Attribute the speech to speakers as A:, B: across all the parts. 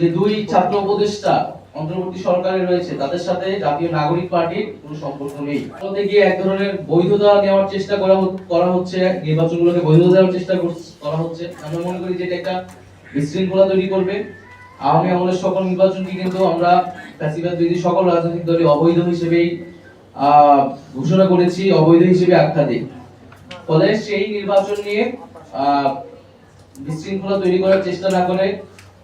A: যে দুই ছাত্র উপদেষ্টা অন্তর্বর্তী সরকারে রয়েছে, তাদের সাথে জাতীয় নাগরিক পার্টির কোনো সম্পর্ক নেই। বলতে গিয়ে এক ধরনের বৈধতা নেওয়ার চেষ্টা করা করা হচ্ছে, নির্বাচনগুলোকে বৈধতা দেওয়ার চেষ্টা করা হচ্ছে। আমরা মনে করি যে এটা একটা বিশৃঙ্খলা তৈরি করবে। আওয়ামী আমলের সকল নির্বাচনকে কিন্তু আমরা ফ্যাসিবাদ বিরোধী সকল রাজনৈতিক দলই অবৈধ হিসেবেই ঘোষণা করেছি, অবৈধ হিসেবে আখ্যা দিই। ফলে সেই নির্বাচন নিয়ে বিশৃঙ্খলা তৈরি করার চেষ্টা না করে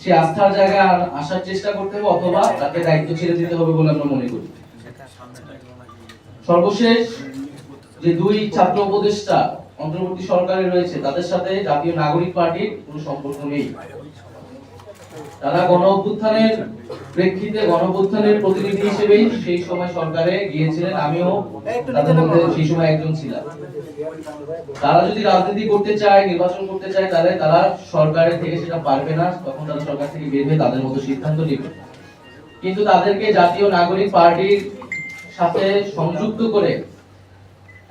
A: সেই আস্থার জায়গা আসার চেষ্টা করতে হবে অথবা তাকে দায়িত্ব ছেড়ে দিতে হবে বলে আমরা মনে করি। সর্বশেষ যে দুই ছাত্র উপদেষ্টা অন্তর্বর্তী সরকারে রয়েছে, তাদের সাথে জাতীয় নাগরিক পার্টির কোনো সম্পর্ক নেই। তারা গণ অভ্যুত্থানের প্রেক্ষিতে গণ প্রতিনিধি হিসেবেই সেই সময় সরকারে গিয়েছিলেন আমিও তাদের মধ্যে সেই সময় একজন ছিলাম। তারা যদি রাজনীতি করতে চায় নির্বাচন করতে চায় তাহলে তারা সরকারের থেকে সেটা পারবে না তখন তারা সরকার থেকে বের হয়ে তাদের মতো সিদ্ধান্ত নেবে। কিন্তু তাদেরকে জাতীয় নাগরিক পার্টির সাথে সংযুক্ত করে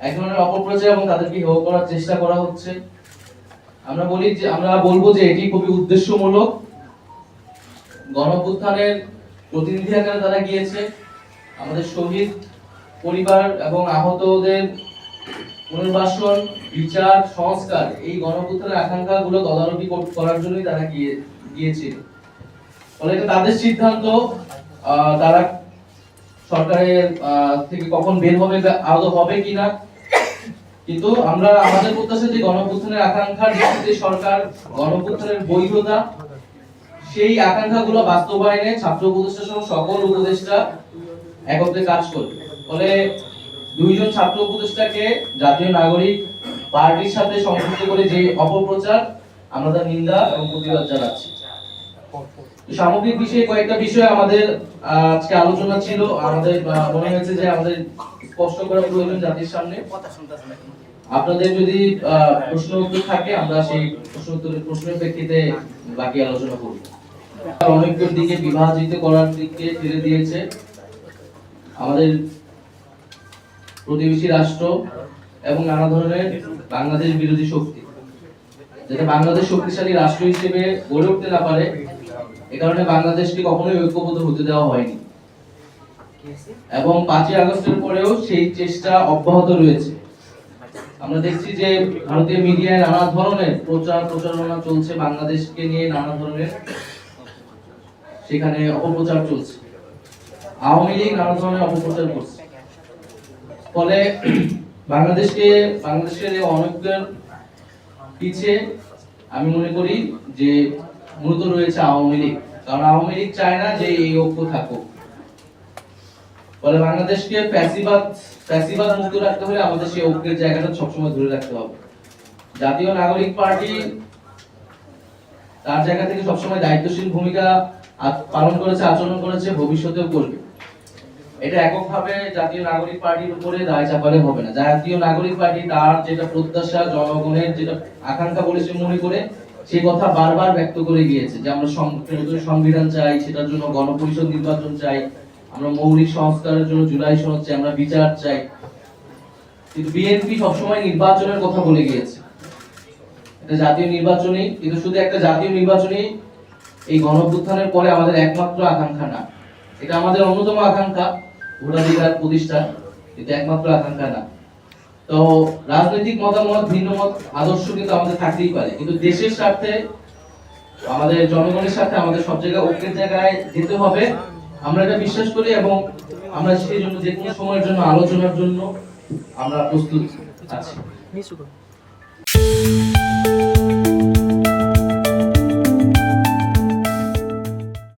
A: এক ধরনের অপপ্রচার এবং তাদেরকে হেয় করার চেষ্টা করা হচ্ছে। আমরা বলি যে আমরা বলব যে এটি খুবই উদ্দেশ্যমূলক। গণপুত্থানের প্রতিনিধি আকারে তারা গিয়েছে। আমাদের শহীদ পরিবার এবং আহতদের পুনর্বাসন, বিচার, সংস্কার এই গণপুত্রের আকাঙ্ক্ষা গুলো তদারকি করার জন্যই তারা গিয়ে গিয়েছিল ফলে তাদের সিদ্ধান্ত। তারা সরকারের থেকে কখন বের হবে আদৌ হবে কিনা কিন্তু আমরা আমাদের প্রত্যাশা যে গণপুত্রের আকাঙ্ক্ষার সরকার গণপুত্রের বৈধতা সেই আকাঙ্ক্ষাগুলো বাস্তবায়নে ছাত্র উপদেষ্টা সহ সকল উপদেষ্টা একত্রে কাজ করবে। ফলে দুইজন ছাত্র উপদেষ্টাকে জাতীয় নাগরিক পার্টির সাথে সংযুক্ত করে যে অপপ্রচার, আমরা তার নিন্দা এবং প্রতিবাদ জানাচ্ছি। সামগ্রিক বিষয়ে কয়েকটা বিষয় আমাদের আজকে আলোচনা ছিল। আমাদের মনে হয়েছে যে আমাদের স্পষ্ট করা প্রয়োজন জাতির সামনে। আপনাদের যদি প্রশ্ন উত্তর থাকে, আমরা সেই প্রশ্ন উত্তরের প্রশ্নের প্রেক্ষিতে বাকি আলোচনা করব। অনৈক্যের দিকে বিভাজিত করার দিকে দিয়েছে। আমাদের প্রতিবেশী রাষ্ট্র এবং নানা ধরনের বাংলাদেশ বিরোধী শক্তি। যাতে বাংলাদেশ শক্তিশালী রাষ্ট্র হিসেবে গড়ে উঠতে না পারে, এ কারণে বাংলাদেশকে কখনোই ঐক্যবদ্ধ হতে দেওয়া হয়নি। এবং পাঁচই আগস্টের পরেও সেই চেষ্টা অব্যাহত রয়েছে। আমরা দেখছি যে ভারতীয় মিডিয়ায় নানা ধরনের প্রচার প্রচারণা চলছে বাংলাদেশকে নিয়ে, নানা ধরনের সেখানে অপপ্রচার চলছে। আওয়ামী লীগ নানা ধরনের অপপ্রচার করছে। ফলে বাংলাদেশকে, বাংলাদেশের এই অনৈক্যের পিছে আমি মনে করি যে মূলত রয়েছে আওয়ামী লীগ। কারণ আওয়ামী লীগ চায় না যে এই ঐক্য থাকুক। ফলে বাংলাদেশকে ফ্যাসিবাদ ফ্যাসিবাদ মুক্ত রাখতে হলে আমাদের সেই ঐক্যের জায়গাটা সবসময় ধরে রাখতে হবে। জাতীয় নাগরিক পার্টি তার জায়গা থেকে সবসময় দায়িত্বশীল ভূমিকা পালন করেছে, আচরণ করেছে, ভবিষ্যতেও করবে। এটা এককভাবে জাতীয় নাগরিক পার্টির উপরে দায় চাপালে হবে না। জাতীয় নাগরিক পার্টি তার যেটা প্রত্যাশা, জনগণের যেটা আকাঙ্ক্ষা বলেছে মনে করে সেই কথা বারবার ব্যক্ত করে গিয়েছে যে আমরা সংবিধান চাই, সেটার জন্য গণপরিষদ নির্বাচন চাই, আমরা মৌলিক সংস্কারের জন্য জুলাই সনদ চাই, আমরা বিচার চাই। কিন্তু বিএনপি সবসময় নির্বাচনের কথা বলে গিয়েছে। জাতীয় নির্বাচনী, কিন্তু শুধু একটা জাতীয় নির্বাচনী এই গণঅভ্যুত্থানের পরে আমাদের একমাত্র আকাঙ্ক্ষা না। এটা আমাদের অন্যতম আকাঙ্ক্ষা, ভোটাধিকার প্রতিষ্ঠা কিন্তু একমাত্র আকাঙ্ক্ষা না। তো রাজনৈতিক মতামত ভিন্ন মত আদর্শ কিন্তু আমাদের থাকতেই পারে। কিন্তু দেশের স্বার্থে, আমাদের জনগণের সাথে আমাদের সব জায়গায় ঐক্যের জায়গায় যেতে হবে, আমরা এটা বিশ্বাস করি এবং আমরা সেই জন্য যে কোনো সময়ের জন্য, আলোচনার জন্য আমরা প্রস্তুত আছি। Thank you.